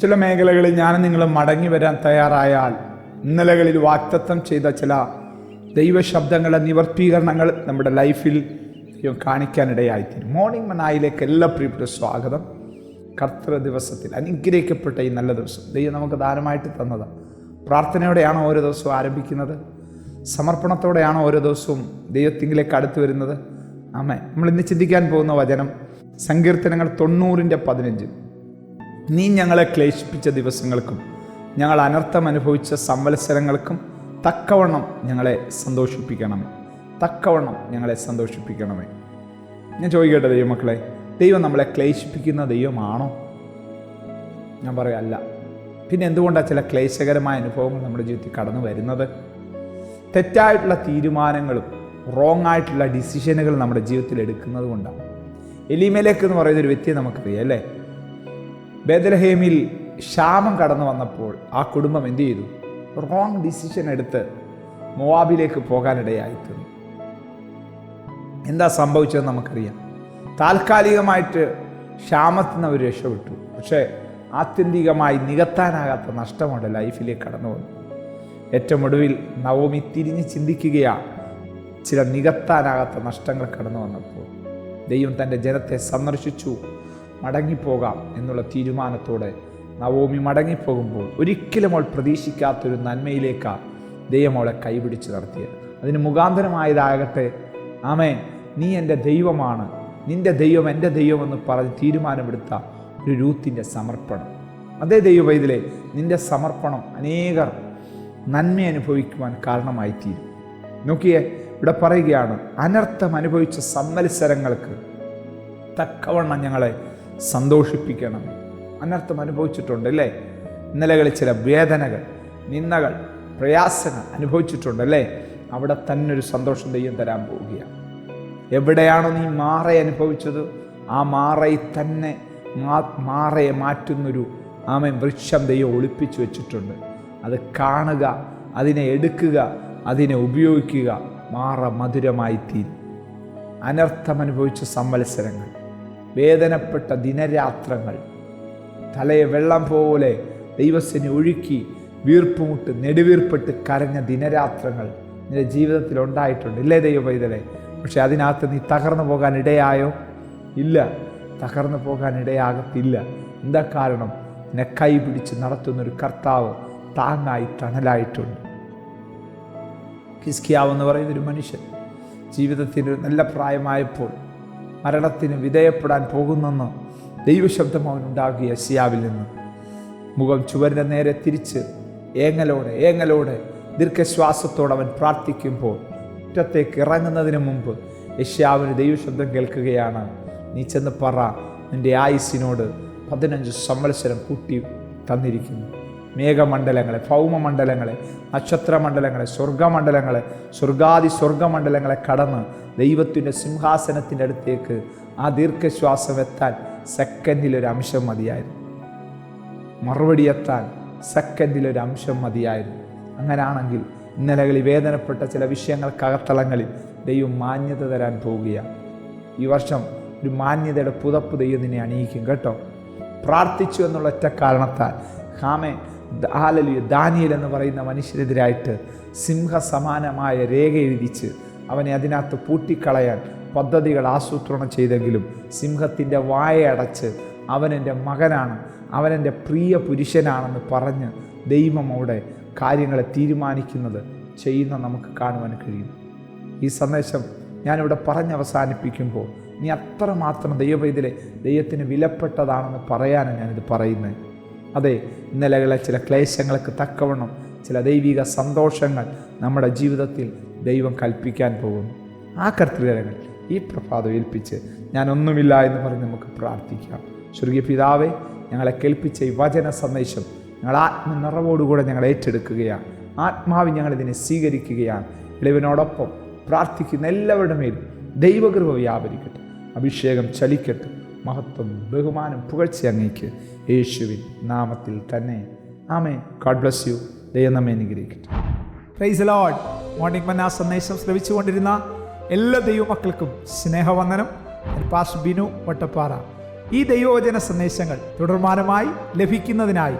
ചില മേഖലകളിൽ ഞാൻ നിങ്ങളും മടങ്ങി വരാൻ തയ്യാറായാൽ ഇന്നലകളിൽ വാക്തത്വം ചെയ്ത ചില ദൈവശബ്ദങ്ങളുടെ നിവർത്തീകരണങ്ങൾ നമ്മുടെ ലൈഫിൽ ദൈവം കാണിക്കാനിടയായിത്തീരും. മോർണിംഗ് മനായിലേക്ക് എല്ലാ പ്രിയപ്പെട്ട സ്വാഗതം. കർത്തൃ ദിവസത്തിൽ അനുഗ്രഹിക്കപ്പെട്ട ഈ നല്ല ദിവസം. ദൈവം നമുക്ക് ദാനമായിട്ട് തന്നത്. പ്രാർത്ഥനയോടെയാണ് ഓരോ ദിവസവും ആരംഭിക്കുന്നത്? സമർപ്പണത്തോടെയാണ് ഓരോ ദിവസവും ദൈവത്തിങ്കിലേക്ക് അടുത്തു വരുന്നത്? ആമേ നമ്മൾ ഇന്ന് ചിന്തിക്കാൻ പോകുന്ന വചനം സങ്കീർത്തനങ്ങൾ തൊണ്ണൂറിന്റെ പതിനഞ്ച്. നീ ഞങ്ങളെ ക്ലേശിപ്പിച്ച ദിവസങ്ങൾക്കും ഞങ്ങൾ അനർത്ഥം അനുഭവിച്ച സംവത്സരങ്ങൾക്കും തക്കവണ്ണം ഞങ്ങളെ സന്തോഷിപ്പിക്കണമേ തക്കവണ്ണം ഞങ്ങളെ സന്തോഷിപ്പിക്കണമേ. ഞാൻ ചോദിക്കട്ടെ ദൈവമക്കളെ ദൈവം നമ്മളെ ക്ലേശിപ്പിക്കുന്ന ദൈവമാണോ? ഞാൻ പറയാം അല്ല പിന്നെ എന്തുകൊണ്ടാണ് ചില ക്ലേശകരമായ അനുഭവങ്ങൾ നമ്മുടെ ജീവിതത്തിൽ കടന്നു വരുന്നത്? തെറ്റായിട്ടുള്ള തീരുമാനങ്ങളും റോങ് ആയിട്ടുള്ള ഡിസിഷനുകൾ നമ്മുടെ ജീവിതത്തിൽ എടുക്കുന്നത് കൊണ്ടാണ് എലിമേലേക്ക് എന്ന് പറയുന്ന ഒരു വ്യക്തിയെ നമുക്കറിയാം അല്ലേ? ബേദലഹേമിൽ ക്ഷാമം കടന്നു വന്നപ്പോൾ ആ കുടുംബം എന്തു ചെയ്തു? റോങ് ഡിസിഷൻ എടുത്ത് മോവാബിലേക്ക് പോകാനിടയായിത്തീർന്നു എന്താ സംഭവിച്ചത് നമുക്കറിയാം. താൽക്കാലികമായിട്ട് ക്ഷാമത്തിന് അവർ രക്ഷപ്പെട്ടു. പക്ഷേ ആത്യന്തികമായി നികത്താനാകാത്ത നഷ്ടമുണ്ട് ലൈഫിലേക്ക് കടന്നു വന്നു ഏറ്റവും ഒടുവിൽ നവമി തിരിഞ്ഞ് ചിന്തിക്കുകയാണ് ചില നികത്താനാകാത്ത നഷ്ടങ്ങൾ കടന്നു വന്നപ്പോൾ ദൈവം തന്റെ ജനത്തെ സന്ദർശിച്ചു. മടങ്ങിപ്പോകാം എന്നുള്ള തീരുമാനത്തോടെ നവോമി മടങ്ങിപ്പോകുമ്പോൾ ഒരിക്കലും അവൾ പ്രതീക്ഷിക്കാത്തൊരു നന്മയിലേക്കാണ് ദൈവം അവളെ കൈപിടിച്ച് നടത്തിയത്. അതിന് മുഖാന്തരമായതാകട്ടെ ആമേ നീ എന്റെ ദൈവമാണ് നിന്റെ ദൈവം എന്റെ ദൈവമെന്ന് പറഞ്ഞ് തീരുമാനമെടുത്ത ഒരു രൂത്തിന്റെ സമർപ്പണം. അതേ ദൈവം ഇതിലെ നിന്റെ സമർപ്പണം അനേകർ നന്മ അനുഭവിക്കുവാൻ കാരണമായി തീരും നോക്കിയേ ഇവിടെ പറയുകയാണ് അനർത്ഥം അനുഭവിച്ച സമ്മത്സരങ്ങൾക്ക് തക്കവണ്ണം ഞങ്ങളെ സന്തോഷിപ്പിക്കണം. അനർത്ഥം അനുഭവിച്ചിട്ടുണ്ട് അല്ലേ? ഇന്നലകളിൽ ചില വേദനകൾ നിന്ദകൾ പ്രയാസങ്ങൾ അനുഭവിച്ചിട്ടുണ്ട് അല്ലേ? അവിടെ തന്നെ ഒരു സന്തോഷം ദൈവം തരാൻ പോവുകയാണ്. എവിടെയാണോ നീ മാറ അനുഭവിച്ചത് ആ മാറയിൽ തന്നെ മാറയെ മാറ്റുന്നൊരു ആമൻ വൃക്ഷം ദൈവം ഒളിപ്പിച്ചു വെച്ചിട്ടുണ്ട്. അത് കാണുക അതിനെ എടുക്കുക അതിനെ ഉപയോഗിക്കുക മാറ മധുരമായി തീരും അനർത്ഥം അനുഭവിച്ച സംവത്സരങ്ങൾ വേദനപ്പെട്ട ദിനരാത്രങ്ങൾ. തലയെ വെള്ളം പോലെ ദൈവസ്സിനെ ഒഴുക്കി വീർപ്പുമുട്ട് നെടുവീർപ്പെട്ട് കരഞ്ഞ ദിനരാത്രങ്ങൾ നിന്റെ ജീവിതത്തിൽ ഉണ്ടായിട്ടുണ്ട്. ഇല്ലേ ദൈവ പൈതലെ പക്ഷെ അതിനകത്ത് നീ തകർന്നു പോകാൻ ഇടയായോ? ഇല്ല. തകർന്നു പോകാൻ ഇടയാകത്തില്ല. എന്താ കാരണം? നിന്നെ കൈ പിടിച്ച് നടത്തുന്നൊരു കർത്താവ് താങ്ങായി തണലായിട്ടുണ്ട്. കിസ്കിയാവെന്ന് എന്ന് പറയുന്ന ഒരു മനുഷ്യൻ ജീവിതത്തിന് നല്ല പ്രായമായപ്പോൾ മരണത്തിന് വിധേയപ്പെടാൻ പോകുന്നെന്ന് ദൈവശബ്ദം അവനുണ്ടാകിയ സിയാവിൽ നിന്ന്. മുഖം ചുവരിന്റെ നേരെ തിരിച്ച് ഏങ്ങലോടെ ഏങ്ങലോടെ ദീർഘശ്വാസത്തോടെ അവൻ പ്രാർത്ഥിക്കുമ്പോൾ മുറ്റത്തേക്ക് ഇറങ്ങുന്നതിന് മുമ്പ് യശ്യാവിന് ദൈവശബ്ദം കേൾക്കുകയാണ്. നീ ചെന്ന് പറ നിന്റെ ആയുസിനോട് പതിനഞ്ച് സംവത്സരം കൂട്ടി തന്നിരിക്കുന്നു. മേഘമണ്ഡലങ്ങളെ ഭൗമമണ്ഡലങ്ങളെ നക്ഷത്രമണ്ഡലങ്ങളെ സ്വർഗമണ്ഡലങ്ങളെ സ്വർഗാദി സ്വർഗമണ്ഡലങ്ങളെ കടന്ന് ദൈവത്തിന്റെ സിംഹാസനത്തിന്റെ അടുത്തേക്ക് ആ ദീർഘശ്വാസം എത്താൻ സെക്കൻഡിൽ ഒരു അംശം മതിയായിരുന്നു. മറുപടി എത്താൻ സെക്കൻഡിൽ ഒരു അംശം മതിയായിരുന്നു. അങ്ങനാണെങ്കിൽ ഇന്നലകളിൽ വേദനപ്പെട്ട ചില വിഷയങ്ങൾക്കകത്തളങ്ങളിൽ ദൈവം മാന്യത തരാൻ പോവുകയാണ്. ഈ വർഷം ഒരു മാന്യതയുടെ പുതപ്പ് ദൈവം നിന്നെ അണിയിക്കും കേട്ടോ. പ്രാർത്ഥിച്ചു എന്നുള്ള ഒറ്റ കാരണത്താൽ. ഹാമേ ഹാലലിയ. ദാനിയൽ എന്ന് പറയുന്ന മനുഷ്യരെതിരായിട്ട് സിംഹസമാനമായ രേഖ എഴുതിച്ച് അവനെ അതിനകത്ത് പൂട്ടിക്കളയാൻ പദ്ധതികൾ ആസൂത്രണം ചെയ്തെങ്കിലും സിംഹത്തിന്റെ വായ അടച്ച് അവൻ എന്റെ മകനാണ് അവനെന്റെ പ്രിയ പുരുഷനാണെന്ന് പറഞ്ഞ് ദൈവം അവിടെ കാര്യങ്ങളെ തീരുമാനിക്കുന്നത് ചെയ്യുന്ന നമുക്ക് കാണുവാൻ കഴിയും. ഈ സന്ദേശം ഞാനിവിടെ പറഞ്ഞ് അവസാനിപ്പിക്കുമ്പോൾ നീ അത്രമാത്രം ദൈവവൈദ്യലെ ദൈവത്തിന് വിലപ്പെട്ടതാണെന്ന് പറയാനാണ് ഞാനിത് പറയുന്നത്. അതെ ഇന്നലകളെ ചില ക്ലേശങ്ങൾക്ക് തക്കവണ്ണം ചില ദൈവിക സന്തോഷങ്ങൾ നമ്മുടെ ജീവിതത്തിൽ ദൈവം കൽപ്പിക്കാൻ പോകുന്നു. ആ കർത്തൃകരങ്ങൾ ഈ പ്രഭാതം ഏൽപ്പിച്ച് ഞാനൊന്നുമില്ല എന്ന് പറഞ്ഞ് നമുക്ക് പ്രാർത്ഥിക്കാം. സ്വർഗീയ പിതാവെ ഞങ്ങളെ കേൾപ്പിച്ച ഈ വചന സന്ദേശം ഞങ്ങൾ ആത്മനിറവോടുകൂടെ ഞങ്ങൾ ഏറ്റെടുക്കുകയാണ്. ആത്മാവ് ഞങ്ങളിതിനെ സ്വീകരിക്കുകയാണ്. ഇളവിനോടൊപ്പം പ്രാർത്ഥിക്കുന്ന എല്ലാവരുടെ മേലും ദൈവകൃപ വ്യാപരിക്കട്ടെ. അഭിഷേകം ചലിക്കട്ടെ. മഹത്വം ബഹുമാനം പുകഴ്ച അങ്ങേക്ക് യേശുവിൻ നാമത്തിൽ തന്നെ. ആമേ ഗോഡ് ബ്ലസ് യു ദൈവം നമ്മെ അനുഗ്രഹിക്കട്ടെ. പ്രൈസ് ലോഡ് മോർണിംഗ് മന്ന സന്ദേശം ശ്രവിച്ചുകൊണ്ടിരുന്ന എല്ലാ ദൈവമക്കൾക്കും സ്നേഹവന്ദനം. ഞാൻ പാസ് ബിനു വട്ടപ്പാറ. ഈ ദൈവവചന സന്ദേശങ്ങൾ തുടർമാനമായി ലഭിക്കുന്നതിനായി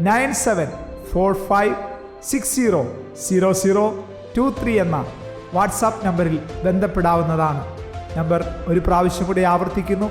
nine seven four five six zero zero zero two three എന്ന വാട്സാപ്പ് നമ്പറിൽ ബന്ധപ്പെടാവുന്നതാണ്. നമ്പർ ഒരു പ്രാവശ്യം കൂടി ആവർത്തിക്കുന്നു.